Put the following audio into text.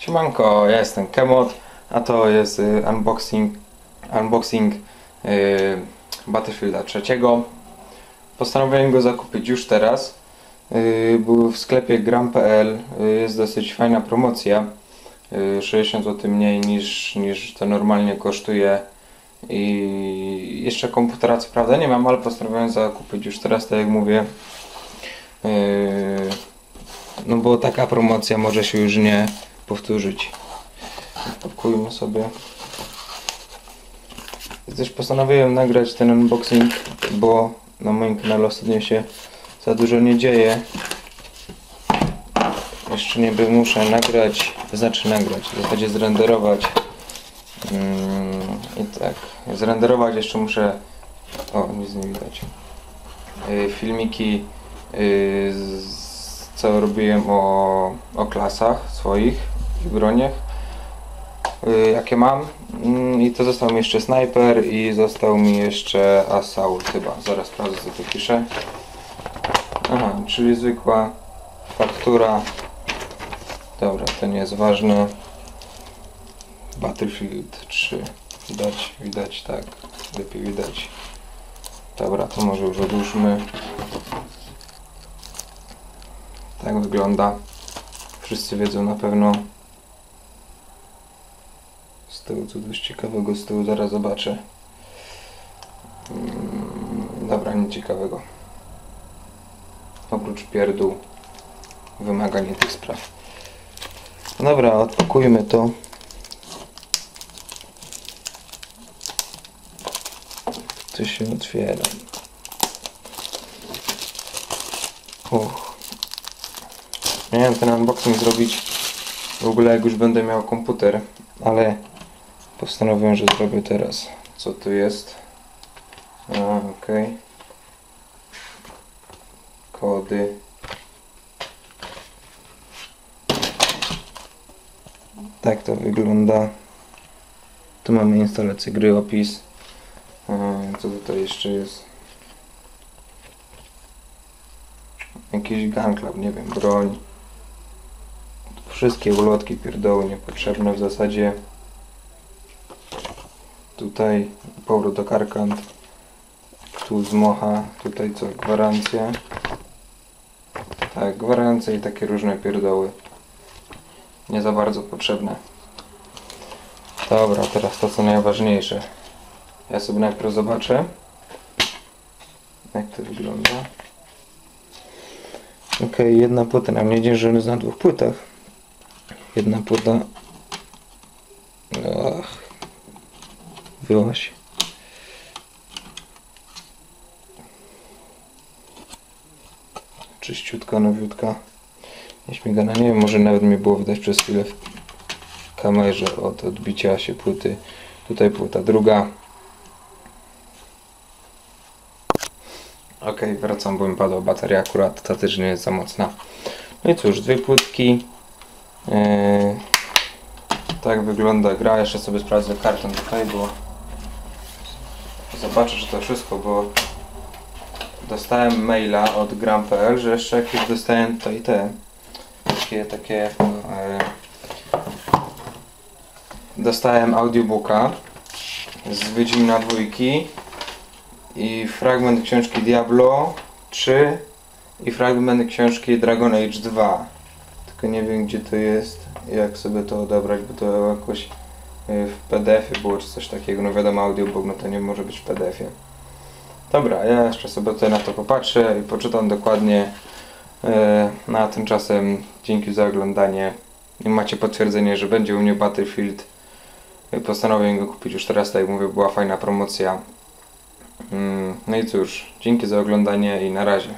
Siemanko, ja jestem Kemot, a to jest y, unboxing, unboxing y, Battlefielda trzeciego. Postanowiłem go zakupić już teraz. Y, był w sklepie gram.pl, y, jest dosyć fajna promocja. Y, 60 zł mniej niż, niż to normalnie kosztuje. I jeszcze komputera co prawda nie mam, ale postanowiłem zakupić już teraz, tak jak mówię. No bo taka promocja może się już nie powtórzyć. Pakujmy sobie. Też postanowiłem nagrać ten unboxing, bo na moim kanale ostatnio się za dużo nie dzieje. Jeszcze nie by muszę nagrać, znaczy nagrać, w zasadzie zrenderować. Mm, I tak, zrenderować jeszcze muszę. O, nic nie widać. Yy, filmiki yy, z, co robiłem o, o klasach swoich i broniach. Yy, jakie mam. Mm, I to został mi jeszcze snajper i został mi jeszcze assault chyba. Zaraz sprawdzę co tu pisze. Aha, czyli zwykła faktura. Dobra, to nie jest ważne. Battlefield 3. Widać, widać, tak. Lepiej widać. Dobra, to może już odłóżmy. Tak wygląda. Wszyscy wiedzą na pewno. Z tyłu co coś ciekawego z tyłu zaraz zobaczę. Mm, Dobra, nic ciekawego. Oprócz pierdół wymagań tych spraw. Dobra, odpakujmy to. To się otwiera. Uch. Miałem ten unboxing zrobić w ogóle jak już będę miał komputer, ale postanowiłem, że zrobię teraz. Co tu jest? A, okej. Kody. Tak to wygląda. Tu mamy instalację gry, opis. A, Co tutaj jeszcze jest? Jakiś gun club, nie wiem, broń. Wszystkie ulotki pierdoły niepotrzebne w zasadzie. Tutaj powrót do karkant. Tu z mocha, tutaj co, gwarancja. Tak, gwarancje i takie różne pierdoły. Nie za bardzo potrzebne. Dobra, teraz to co najważniejsze. Ja sobie najpierw zobaczę, jak to wygląda. Okej, jedna płyta. Na mnie że jest na dwóch płytach. Jedna płyta. Ach. Wyłaś. Czyściutka, nowiutka. Nieśmigana. Nie wiem, może nawet mnie było widać przez chwilę w kamerze od odbicia się płyty. Tutaj płyta druga. Ok, wracam, bo mi padła bateria akurat, ta też nie jest za mocna. No i cóż, dwie płytki. Yy, tak wygląda gra. Jeszcze sobie sprawdzę karton tutaj, bo zobaczę, że to wszystko, bo dostałem maila od gram.pl, że jeszcze jakieś dostałem tutaj te takie, takie yy, dostałem audiobooka z Wiedźmina dwójki i fragment książki Diablo 3 i fragment książki Dragon Age 2. Tylko nie wiem gdzie to jest, jak sobie to odebrać, bo to jakoś w PDF-ie było czy coś takiego. No wiadomo, audiobook no to nie może być w PDF-ie. Dobra, ja jeszcze sobie tutaj na to popatrzę i poczytam dokładnie. E, No a tymczasem dzięki za oglądanie. Macie potwierdzenie, że będzie u mnie Battlefield. Y, Postanowiłem go kupić już teraz, tak jak mówię, była fajna promocja. Mm, No i cóż, dzięki za oglądanie i na razie.